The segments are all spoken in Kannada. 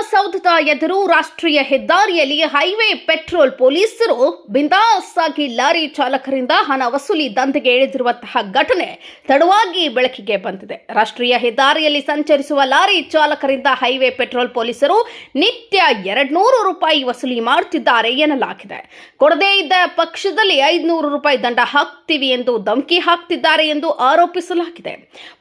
ಸುವರ್ಣಸೌಧದ ಎದುರು ರಾಷ್ಟ್ರೀಯ ಹೆದ್ದಾರಿಯಲ್ಲಿ ಹೈವೇ ಪೆಟ್ರೋಲ್ ಪೊಲೀಸರು ಬಿಂದಾಸ್ ಆಗಿ ಲಾರಿ ಚಾಲಕರಿಂದ ಹಣ ವಸೂಲಿ ದಂಧೆಗೆ ಇಳಿದಿರುವಂತಹ ಘಟನೆ ತಡವಾಗಿ ಬೆಳಕಿಗೆ ಬಂದಿದೆ. ರಾಷ್ಟ್ರೀಯ ಹೆದ್ದಾರಿಯಲ್ಲಿ ಸಂಚರಿಸುವ ಲಾರಿ ಚಾಲಕರಿಂದ ಹೈವೇ ಪೆಟ್ರೋಲ್ ಪೊಲೀಸರು ನಿತ್ಯ ಎರಡ್ನೂರು ರೂಪಾಯಿ ವಸೂಲಿ ಮಾಡುತ್ತಿದ್ದಾರೆ ಎನ್ನಲಾಗಿದೆ. ಕೊಡದೇ ಇದ್ದ ಪಕ್ಷದಲ್ಲಿ ಐದುನೂರು ರೂಪಾಯಿ ದಂಡ ಹಾಕ್ತೀವಿ ಎಂದು ಧಮಕಿ ಹಾಕ್ತಿದ್ದಾರೆ ಎಂದು ಆರೋಪಿಸಲಾಗಿದೆ.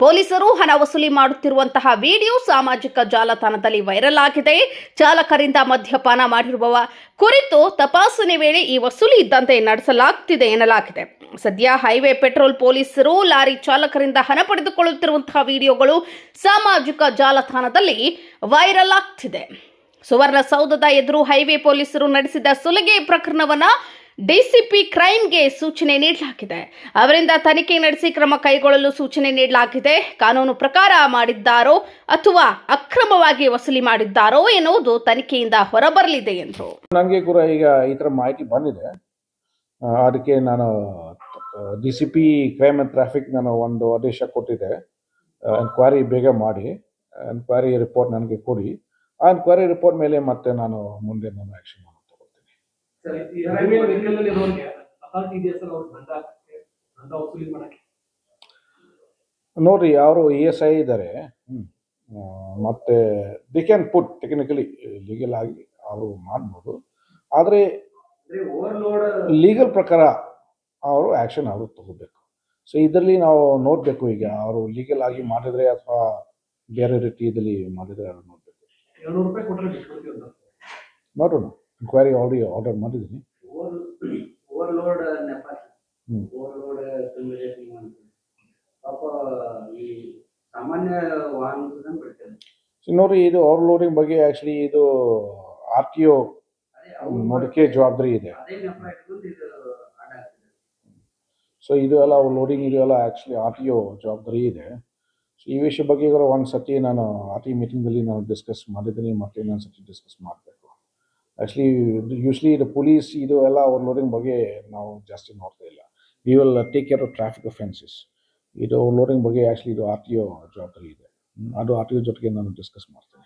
ಪೊಲೀಸರು ಹಣ ವಸೂಲಿ ಮಾಡುತ್ತಿರುವಂತಹ ವಿಡಿಯೋ ಸಾಮಾಜಿಕ ಜಾಲತಾಣದಲ್ಲಿ ವೈರಲ್ ಆಗಿದೆ. ಚಾಲಕರಿಂದ ಮದ್ಯಪಾನ ಮಾಡಿರುವವ ಕುರಿತು ತಪಾಸಣೆ ವೇಳೆ ಈ ವಸೂಲಿ ಇದ್ದಂತೆ ನಡೆಸಲಾಗ್ತಿದೆ ಎನ್ನಲಾಗಿದೆ. ಸದ್ಯ ಹೈವೇ ಪೆಟ್ರೋಲ್ ಪೊಲೀಸರು ಲಾರಿ ಚಾಲಕರಿಂದ ಹಣ ಪಡೆದುಕೊಳ್ಳುತ್ತಿರುವಂತಹ ವಿಡಿಯೋಗಳು ಸಾಮಾಜಿಕ ಜಾಲತಾಣದಲ್ಲಿ ವೈರಲ್ ಆಗ್ತಿದೆ. ಸುವರ್ಣಸೌಧದ ಎದುರು ಹೈವೇ ಪೊಲೀಸರು ನಡೆಸಿದ ಸುಲಿಗೆ ಪ್ರಕರಣವನ್ನ ಡಿಸಿಪಿ ಕ್ರೈಮ್ಗೆ ಸೂಚನೆ ನೀಡಲಾಗಿದೆ. ಅವರಿಂದ ತನಿಖೆ ನಡೆಸಿ ಕ್ರಮ ಕೈಗೊಳ್ಳಲು ಸೂಚನೆ ನೀಡಲಾಗಿದೆ. ಕಾನೂನು ಪ್ರಕಾರ ಮಾಡಿದ್ದಾರೋ ಅಥವಾ ಅಕ್ರಮವಾಗಿ ವಸೂಲಿ ಮಾಡಿದ್ದಾರೋ ಎನ್ನುವುದು ತನಿಖೆಯಿಂದ ಹೊರಬರಲಿದೆ ಎಂದರು ನನಗೆ ಕೂಡ ಈಗ ಈ ಥರ ಮಾಹಿತಿ ಬಂದಿದೆ. ಅದಕ್ಕೆ ನಾನು D C crime and traffic ನಾನು ಒಂದು ಆದೇಶ ಕೊಟ್ಟಿದ್ದೆ ಎನ್ಕ್ವೈರಿ ಬೇಗ ಮಾಡಿ. ಎನ್ಕ್ವೈರಿ ರಿಪೋರ್ಟ್ ನನಗೆ ಕೊಡಿ. ಆ ಎನ್ಕ್ವೈರಿ ರಿಪೋರ್ಟ್ ಮೇಲೆ ಮತ್ತೆ ನಾನು ಮುಂದೆ ನಾನು ಆ್ಯಕ್ಷನ್ ನೋಡ್ರಿ ಅವರು ಇ ಎಸ್ ಐ ಇದ್ದಾರೆ ಮತ್ತೆ they can put technically legal ಆಗಿ ಅವರು ಮಾಡ್ಬೋದು. ಆದರೆ ಲೀಗಲ್ ಪ್ರಕಾರ ಅವರು ಆ್ಯಕ್ಷನ್ ಅವರು ತಗೋಬೇಕು. ಸೊ ಇದರಲ್ಲಿ ನಾವು ನೋಡಬೇಕು ಈಗ ಅವರು ಲೀಗಲ್ ಆಗಿ ಮಾಡಿದ್ರೆ ಅಥವಾ ಬೇರೆ ರೀತಿಯಲ್ಲಿ ಮಾಡಿದ್ರೆ ಅವರು ನೋಡಬೇಕು. ನೋಡೋಣ. ಎಂಕ್ವೈರಿ ಆಲ್ರೆಡಿ ಆರ್ಡರ್ ಮಾಡಿದ್ದೀನಿ ನೋಡಿ ಓವರ್ಲೋಡ್. ಓವರ್ಲೋಡ್ ಪಾಪ ಈ ಸಾಮಾನ್ಯ ವಾಹನ ಇದು ಓವರ್ಲೋಡಿಂಗ್ ಬಗ್ಗೆ ಆ್ಯಕ್ಚುಲಿ ಇದು ಆರ್ ಟಿ ಒ ನೋಡಕ್ಕೆ ಜವಾಬ್ದಾರಿ ಇದೆ. ಸೊ ಇದು ಎಲ್ಲ ಲೋಡಿಂಗ್ ಇದು ಎಲ್ಲ ಆ್ಯಕ್ಚುಲಿ ಆರ್ ಟಿ ಒ ಜವಾಬ್ದಾರಿ ಇದೆ. ಸೊ ಈ ವಿಷಯ ಬಗ್ಗೆ ಒಂದು ಸತಿ ನಾನು ಆರ್ ಟಿ ಮೀಟಿಂಗಲ್ಲಿ ನಾನು ಡಿಸ್ಕಸ್ ಮಾಡಿದ್ದೀನಿ ಮತ್ತೆ ಇನ್ನೊಂದು ಸತಿ ಡಿಸ್ಕಸ್ ಮಾಡಬೇಕು ಆ್ಯಕ್ಚುಲಿ ಯೂಶ್ಲಿ ಇದು ಪೊಲೀಸ್ ಇದು ಎಲ್ಲ ಓವರ್ಲೋಡಿಂಗ್ ಲೋಡಿಂಗ್ ಬಗ್ಗೆ ನಾವು ಜಾಸ್ತಿ ನೋಡ್ತಾ ಇಲ್ಲ. We will take care of traffic offences ಇದು ಲೋಡಿಂಗ್ ಬಗ್ಗೆ ಆ್ಯಕ್ಚುಲಿ ಇದು ಆರ್ ಟಿ ಒ ಜವಾಬ್ದಾರಿ ಇದೆ. ಅದು ಆರ್ ಟಿ ಒ ಜೊತೆಗೆ ನಾನು ಡಿಸ್ಕಸ್ ಮಾಡ್ತೀನಿ.